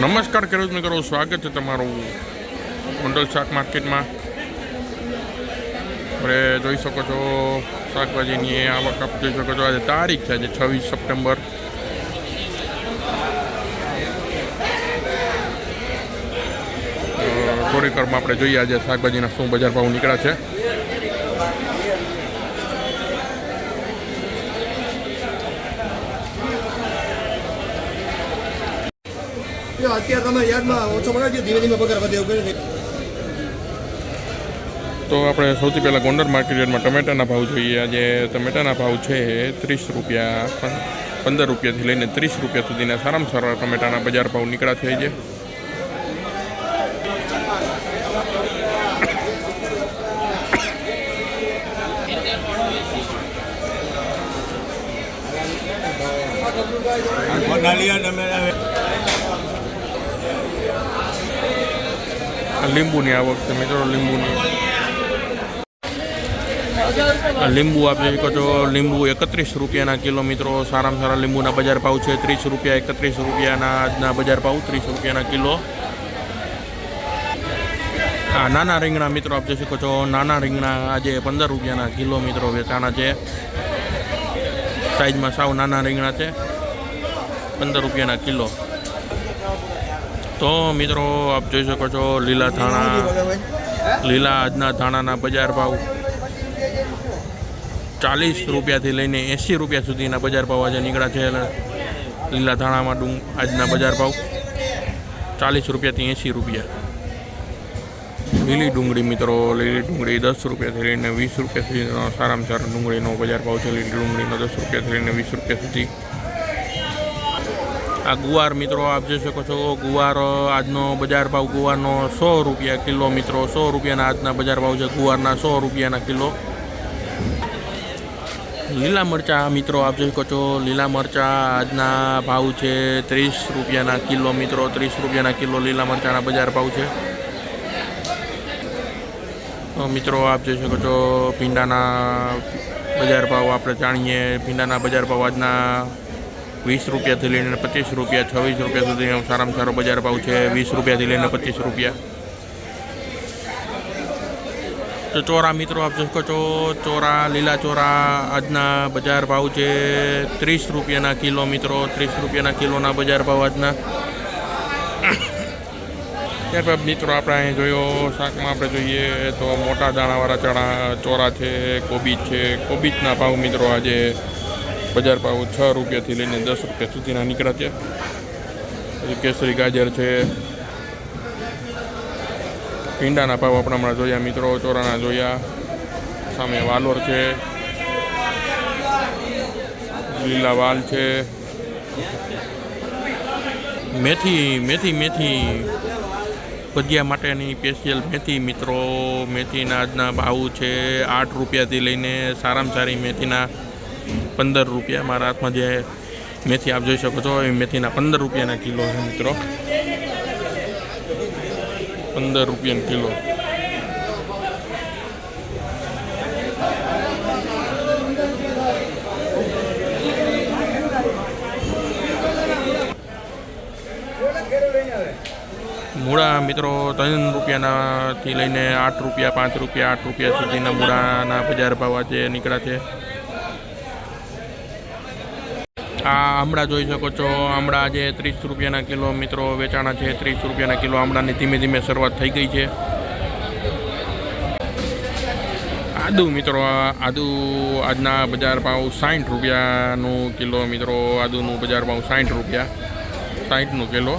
નમસ્કાર ખેડૂત મિત્રો, સ્વાગત છે તમારું મંડળ શાક માર્કેટમાં. આપણે જોઈ શકો છો, શાકભાજીની આવક આપ જોઈ શકો છો, આજે તારીખ છે, આજે છવ્વીસ સપ્ટેમ્બર. વારમાં આપણે જોઈએ આજે શાકભાજીના શું બજાર ભાવ નીકળ્યા છે. જો અત્યારે તમે યાદમાં ઓછો પડાવજો ધીમે ધીમે પગાર વધે એવું કરી તો આપણે સૌથી પહેલાં ગોંડલ માર્કેટમાં ટમેટાના ભાવ જોઈએ. આજે ટમેટાના ભાવ છે ત્રીસ રૂપિયા પંદર રૂપિયાથી લઈને ત્રીસ રૂપિયા સુધીના સારામાં સારા ટમેટાના બજાર ભાવ નીકળ્યા છે લીંબુની આવક છે મિત્રો, લીંબુની. લીંબુ આપ જોઈ શકો છો લીંબુ એકત્રીસ રૂપિયાના કિલો મિત્રો, સારામાં સારા લીંબુના બજાર ભાવ છે ત્રીસ રૂપિયા, એકત્રીસ રૂપિયાના આજના બજાર ભાવ ત્રીસ રૂપિયાના કિલો. આ નાના રીંગણા મિત્રો આપ જોઈ શકો છો નાના રીંગણા આજે પંદર રૂપિયાના કિલો મિત્રો વેચાણા છે. સાઈઝમાં સાવ નાના રીંગણા છે. પંદર રૂપિયાના કિલો. તો મિત્રો આપ જોઈ શકો છો લીલા ધાણા, લીલા આજના ધાણાના બજાર ભાવ. ચાલીસ રૂપિયાથી લઈને એંસી રૂપિયા સુધીના બજાર ભાવ આજે નીકળ્યા છે. લીલા ધાણામાં ડુંગ આજના બજાર ભાવ ચાલીસ રૂપિયાથી એંસી રૂપિયા. લીલી ડુંગળી મિત્રો, લીલી ડુંગળી દસ રૂપિયાથી લઈને વીસ રૂપિયા સુધીનો સારામાં સારા ડુંગળીનો બજાર ભાવ છે. લીલી ડુંગળીનો દસ રૂપિયાથી લઈને વીસ રૂપિયા સુધી આ ગુવાર મિત્રો આપ જોઈ શકો છો, ગુવાર આજનો બજાર ભાવ ગુવારનો સો રૂપિયા કિલો મિત્રો, સો રૂપિયાના આજના બજાર ભાવ છે ગુવારના સો રૂપિયાના કિલો. લીલા મરચાં મિત્રો આપ જોઈ શકો છો, લીલા મરચાં આજના ભાવ છે ત્રીસ રૂપિયાના કિલો મિત્રો, ત્રીસ રૂપિયાના કિલો લીલા મરચાંના બજાર ભાવ છે. મિત્રો આપ જોઈ શકો છો, ભીંડાના બજાર ભાવ આપણે જાણીએ, ભીંડાના બજાર ભાવ આજના વીસ રૂપિયાથી લઈને પચીસ રૂપિયા, છવ્વીસ રૂપિયા સુધીનો સારામાં સારો બજાર ભાવ છે, વીસ રૂપિયાથી લઈને પચીસ રૂપિયા. તો ચોરા મિત્રો, આપ શકો છો, ચોરા, લીલા ચોરા, આજના બજાર ભાવ છે ત્રીસ રૂપિયાના કિલો મિત્રો, ત્રીસ રૂપિયાના કિલોના બજાર ભાવ આજના. ત્યારબાદ મિત્રો, આપણે અહીં જોયો, શાકમાં આપણે જોઈએ તો મોટા દાણાવાળા ચણા, ચોરા છે, કોબીજ છે. કોબીજના ભાવ મિત્રો આજે બજાર ભાવ છ રૂપિયાથી લઈને દસ રૂપિયા સુધીના નીકળ્યા છે. પછી કેસરી ગાજર છે. ભીંડાના ભાવ આપણે હમણાં જોયા, મિત્રો, ચોરાના જોયા. સામે વાલોર છે. લીલા વાલ છે. મેથી મેથી મેથી. ભજીયા માટેની સ્પેશિયલ મેથી, મિત્રો. મેથીના આજના ભાવ છે આઠ રૂપિયાથી લઈને સારામાં સારી મેથીના પંદર રૂપિયા મારા હાથમાં જે મેથી આપ જોઈ શકો છો, એ મેથીના પંદર રૂપિયાના કિલો છે મિત્રો. પંદર રૂપિયાનો કિલો. મૂળા મિત્રો ત્રણ રૂપિયાનાથી લઈને આઠ રૂપિયા, પાંચ રૂપિયા, આઠ રૂપિયા સુધીના મૂળાના બજાર ભાવ આજે નીકળ્યા છે. આ આમળા જોઈ શકો છો. આમળા આજે ત્રીસ રૂપિયાના કિલો મિત્રો વેચાણા છે, ત્રીસ રૂપિયાના કિલો આમળાની ધીમે ધીમે શરૂઆત થઈ ગઈ છે. આદુ મિત્રો, આદુ આજના બજાર ભાવ સાઠ રૂપિયાનું કિલો મિત્રો, આદુનું બજાર ભાવ સાઠ રૂપિયા સાઠનું કિલો.